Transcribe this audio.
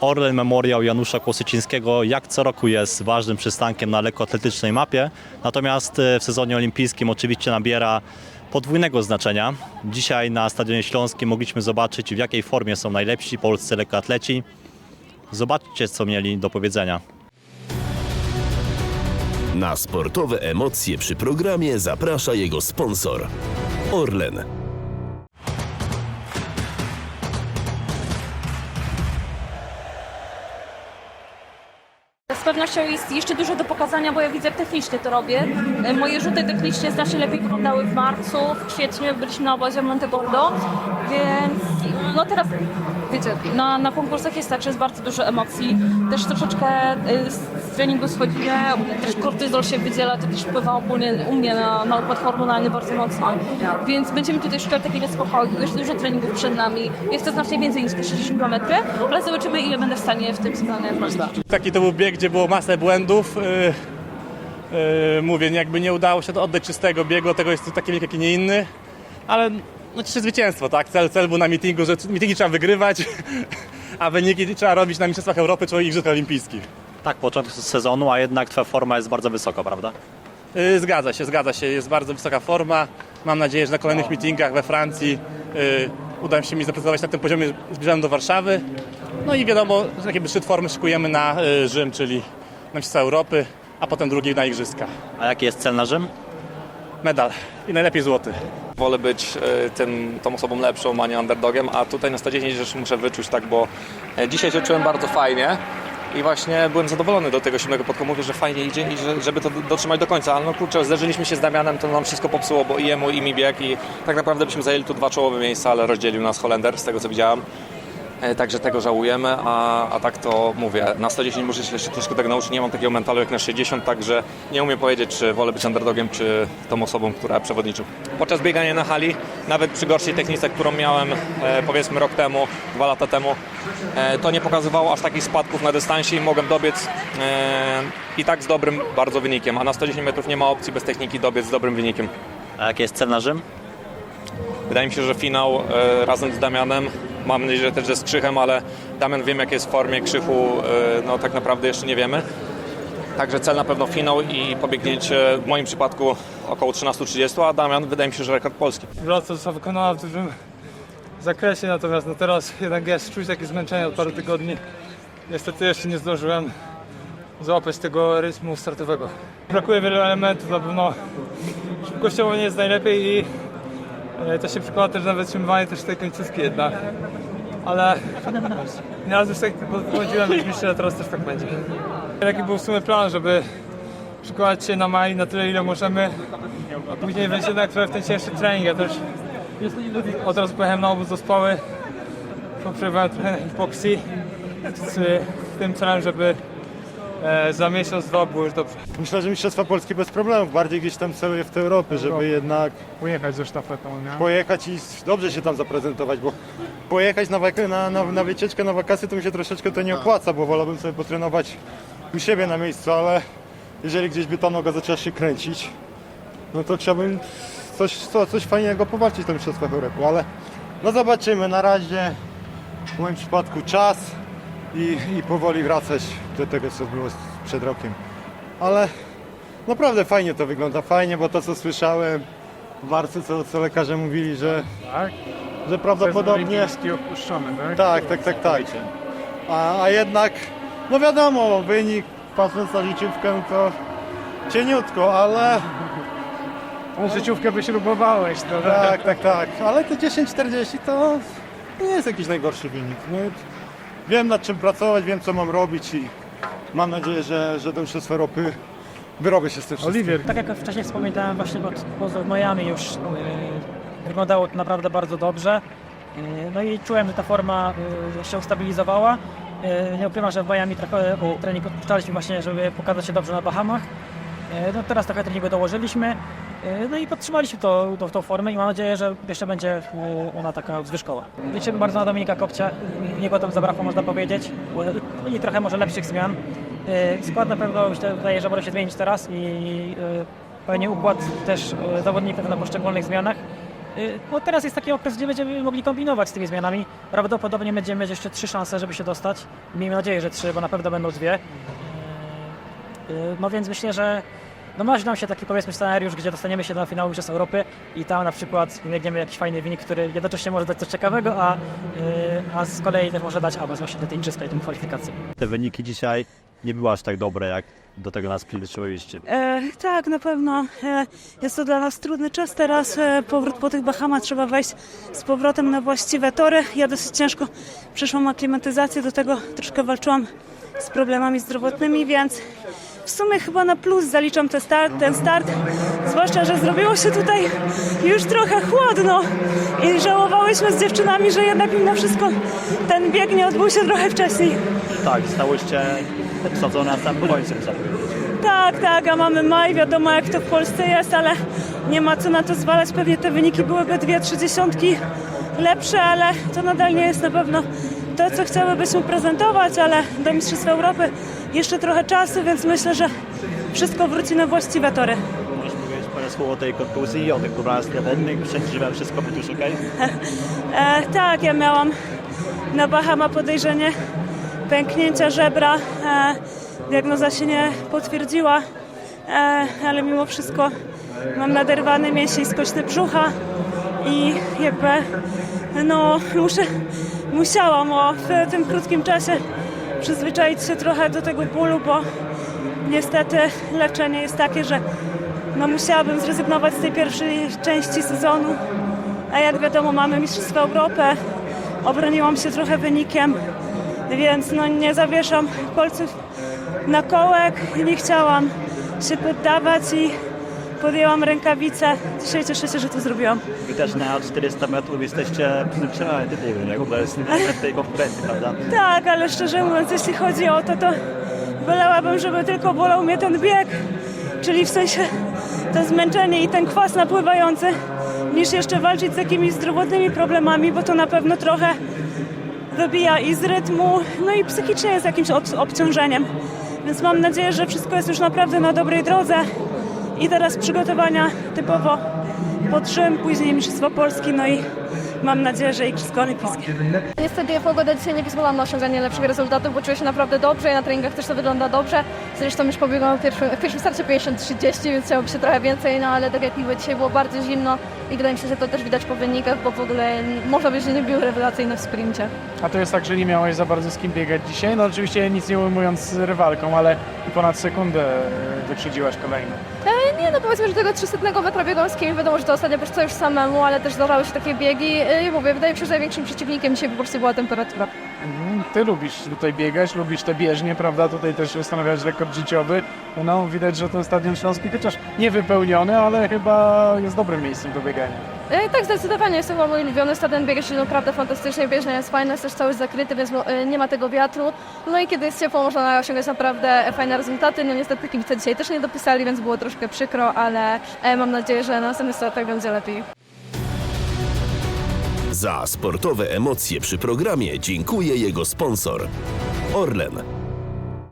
Orlen Memoriał Janusza Kłosycińskiego jak co roku jest ważnym przystankiem na lekkoatletycznej mapie, natomiast e, w sezonie olimpijskim oczywiście nabiera podwójnego znaczenia. Dzisiaj na Stadionie Śląskim mogliśmy zobaczyć w jakiej formie są najlepsi polscy lekkoatleci. Zobaczcie co mieli do powiedzenia. Na sportowe emocje przy programie zaprasza jego sponsor Orlen. Z pewnością jest jeszcze dużo do pokazania, bo ja widzę technicznie to robię. E, Moje rzuty technicznie znacznie lepiej wyglądały w marcu, w kwietniu byliśmy na obozie Monte Bordeaux, więc no teraz wiecie, na, na konkursach jest tak, że jest bardzo dużo emocji. Też troszeczkę e, treningu schodzimy, też kortyzol się wydziela, to też wpływa ogólnie u mnie na, na układ hormonalny bardzo mocno. Więc będziemy tutaj szukać takiego spokoju, jeszcze dużo treningów przed nami. Jest to znacznie więcej niż te 60 km, ale zobaczymy ile będę w stanie w tym sezonie postawić. Taki to był bieg, gdzie było masę błędów. Yy, yy, mówię, jakby nie udało się to oddać czystego biegu, tego jest taki wiek, jak i nie inny. Ale no cieszy zwycięstwo, tak? Cel, cel był na meetingu, że meetingi trzeba wygrywać, a wyniki trzeba robić na Mistrzostwach Europy czy Igrzyskach Olimpijskich. Tak, początek sezonu, a jednak Twoja forma jest bardzo wysoka, prawda? Yy, zgadza się, zgadza się. Jest bardzo wysoka forma. Mam nadzieję, że na kolejnych meetingach we Francji yy, uda się mi zaprezentować na tym poziomie zbliżonym do Warszawy. No i wiadomo, że taki szczyt formy szykujemy na yy, Rzym, czyli na Mistrzostwa Europy, a potem drugi na Igrzyska. A jaki jest cel na Rzym? Medal i najlepiej złoty. Wolę być e, tym, tą osobą lepszą, a nie underdogiem, a tutaj na stadzie rzecz muszę wyczuć tak, bo e, dzisiaj się czułem bardzo fajnie i właśnie byłem zadowolony do tego siódmego podkomu, mówię, że fajnie idzie i że, żeby to dotrzymać do końca, ale no kurczę, zderzyliśmy się z Damianem, to nam wszystko popsuło, bo i jemu, i mi bieg. I tak naprawdę byśmy zajęli tu dwa czołowe miejsca, ale rozdzielił nas Holender, z tego co widziałem. E, Także tego żałujemy, a, a tak to mówię, na 110 muszę się jeszcze troszkę tego nauczyć, nie mam takiego mentalu jak na 60, także nie umiem powiedzieć, czy wolę być underdogiem, czy tą osobą, która przewodniczy. Podczas biegania na hali, nawet przy gorszej technice, którą miałem e, powiedzmy rok temu, dwa lata temu, e, to nie pokazywało aż takich spadków na dystansie i mogłem dobiec e, i tak z dobrym bardzo wynikiem, a na 110 metrów nie ma opcji bez techniki dobiec z dobrym wynikiem. A jaki jest cel na Rzym? Wydaje mi się, że finał e, razem z Damianem, mam nadzieję, że też ze Krzychem, ale Damian wiem jak jest w formie, Krzychu e, no tak naprawdę jeszcze nie wiemy. Także cel na pewno finał i pobiegnięcie w moim przypadku około 13.30, a Damian wydaje mi się, że rekord polski. Praca została wykonana w dużym zakresie, natomiast no teraz jednak jest czuć takie zmęczenie od paru tygodni. Niestety jeszcze nie zdążyłem złapać tego rytmu startowego. Brakuje wielu elementów, na pewno szybkościowo nie jest najlepiej i to się przekłada też na wytrzymywanie też tej końcówki jednak. Ale nieraz już tak podchodziłem być myślę, że teraz też tak będzie. Taki był w sumie plan, żeby przykładać się na maj na tyle ile możemy, a później wejść jednak w ten cięższy trening. Ja też od razu pojechałem na obóz do Spały, poprzebywałem trochę hipoksji z tym celem, żeby e, za miesiąc, dwa było już dobrze. Myślę, że Mistrzostwa Polskie bez problemów, bardziej gdzieś tam celuję w tę Europę, żeby jednak Pojechać ze sztafetą, nie? pojechać i dobrze się tam zaprezentować, bo pojechać na, wak- na, na, na wycieczkę, na wakacje to mi się troszeczkę to nie opłaca, bo wolałbym sobie potrenować u siebie na miejscu, ale jeżeli gdzieś by ta noga zaczęła się kręcić, no to chciałbym coś, co, coś fajnego powalczyć w Mistrzostwach Europy, ale no zobaczymy, na razie w moim przypadku czas i, i powoli wracać do tego, co było przed rokiem. Ale naprawdę fajnie to wygląda, fajnie, bo to co słyszałem w marcu, co, co lekarze mówili, że, Tak? że prawdopodobnie... opuszczony, tak? Tak, tak, tak, tak. A, a jednak, no wiadomo, wynik patrząc na liczywkę to cieniutko, ale Życiówkę wyśrubowałeś, to tak, tak, tak. Ale te 10-40 to nie jest jakiś najgorszy wynik. No, wiem nad czym pracować, wiem co mam robić i mam nadzieję, że, że do Mistrzostw Europy wyrobię się z tym wszystkim. Oliwier, Tak jak wcześniej wspominałem, właśnie pod poza Miami już yy, wyglądało to naprawdę bardzo dobrze. Yy, no i czułem, że ta forma yy, się ustabilizowała. Nie ukrywam, że w Miami trochę trening odpuszczaliśmy właśnie, żeby pokazać się dobrze na Bahamach. No teraz trochę treningu dołożyliśmy. No i podtrzymaliśmy to, to, tą formę i mam nadzieję, że jeszcze będzie ona taka zwyżkowa. Liczymy bardzo na Dominika Kopcia. Niego tam zabrakło, można powiedzieć. Yy, I trochę może lepszych zmian. Yy, Skład na pewno myślę, wydaje, że może się zmienić teraz i yy, pewnie układ też yy, zawodników na poszczególnych zmianach. Y, Bo teraz jest taki okres, gdzie będziemy mogli kombinować z tymi zmianami. Prawdopodobnie będziemy mieć jeszcze trzy szanse, żeby się dostać. Miejmy nadzieję, że trzy, bo na pewno będą dwie. Y, y, No więc myślę, że no marzy nam się taki powiedzmy scenariusz, gdzie dostaniemy się do finału Mistrzostw Europy i tam na przykład biegniemy jakiś fajny wynik, który jednocześnie może dać coś ciekawego, a, y, a z kolei też może dać awans właśnie do tej igrzyska i tym kwalifikacji. Te wyniki dzisiaj nie były aż tak dobre, jak do tego nas przyzwyczailiście. E, tak, na pewno. E, jest to dla nas trudny czas teraz. E, powrót po tych Bahamach trzeba wejść z powrotem na właściwe tory. Ja dosyć ciężko przeszłam aklimatyzację, do tego troszkę walczyłam z problemami zdrowotnymi, więc w sumie chyba na plus zaliczam ten start, ten start. Zwłaszcza, że zrobiło się tutaj już trochę chłodno i żałowałyśmy z dziewczynami, że jednak mimo wszystko ten bieg nie odbył się trochę wcześniej. Tak, zostałyście obsadzone muszę powiedzieć. Tak, tak, a mamy maj, wiadomo jak to w Polsce jest, ale nie ma co na to zwalać. Pewnie te wyniki byłyby dwie, trzy dziesiątki lepsze, ale to nadal nie jest na pewno to, co chciałybyśmy prezentować, ale do Mistrzostw Europy jeszcze trochę czasu, więc myślę, że wszystko wróci na właściwe tory. Możesz powiedzieć parę słów o tej kontuzji, o tych problemach zdrowotnych, przed wszystko będzie już okej? E, tak, ja miałam na Bahama podejrzenie pęknięcia żebra. E, diagnoza się nie potwierdziła, e, ale mimo wszystko mam naderwany mięsień skoczny brzucha i jakby no muszę, musiałam o, w tym krótkim czasie przyzwyczaić się trochę do tego bólu, bo niestety leczenie jest takie, że no musiałabym zrezygnować z tej pierwszej części sezonu. A jak wiadomo, mamy Mistrzostwa Europy. Obroniłam się trochę wynikiem, więc no nie zawieszam kolców na kołek. Nie chciałam się poddawać i podjęłam rękawice. Dzisiaj cieszę się, że to zrobiłam. Wy też na 400 metrów jesteście przyzwyczajeni do tego, jak to jest w tej konkurencji, prawda? Tak, ale szczerze mówiąc, jeśli chodzi o to, to wolałabym, żeby tylko bolał mnie ten bieg, czyli w sensie to zmęczenie i ten kwas napływający, niż jeszcze walczyć z jakimiś zdrowotnymi problemami, bo to na pewno trochę wybija i z rytmu, no i psychicznie jest jakimś ob- obciążeniem. Więc mam nadzieję, że wszystko jest już naprawdę na dobrej drodze i teraz przygotowania typowo pod Rzym, później Mistrzostwa Polski, no i mam nadzieję, że Igrzyska Olimpijskie. Niestety pogoda dzisiaj nie pozwala na osiąganie lepszych rezultatów, bo czuję się naprawdę dobrze i na treningach też to wygląda dobrze. Zresztą już pobiegłam w pierwszym, w pierwszym starcie 50-30, więc chciałoby się trochę więcej, no ale tak jak mówię, dzisiaj było bardzo zimno i wydaje mi się, że to też widać po wynikach, bo w ogóle można by, że nie były rewelacyjne w sprincie. A to jest tak, że nie miałeś za bardzo z kim biegać dzisiaj? No oczywiście nic nie ujmując z rywalką, ale i ponad sekundę e, wyprzedziłaś kolejną. Powiedzmy, że tego 300 metra biegłam z kimś, wiadomo, że to ostatnio wiesz co już samemu, ale też zdarzały się takie biegi i mówię, wydaje mi się, że największym przeciwnikiem dzisiaj po prostu była temperatura. Ty lubisz tutaj biegać, lubisz te bieżnie, prawda? Tutaj też ustanawiasz rekord życiowy. No widać, że ten Stadion Śląski chociaż nie wypełniony, ale chyba jest dobrym miejscem do biegania. E, tak, zdecydowanie jest to mój ulubiony stadion, biega się naprawdę fantastycznie, bieżnia jest fajna, jest też cały zakryty, więc e, nie ma tego wiatru. No i kiedy jest ciepło, można osiągać naprawdę fajne rezultaty. No niestety kibice dzisiaj też nie dopisali, więc było troszkę przykro, ale e, mam nadzieję, że na następny startach będzie lepiej. Za sportowe emocje przy programie dziękuję jego sponsor. Orlen,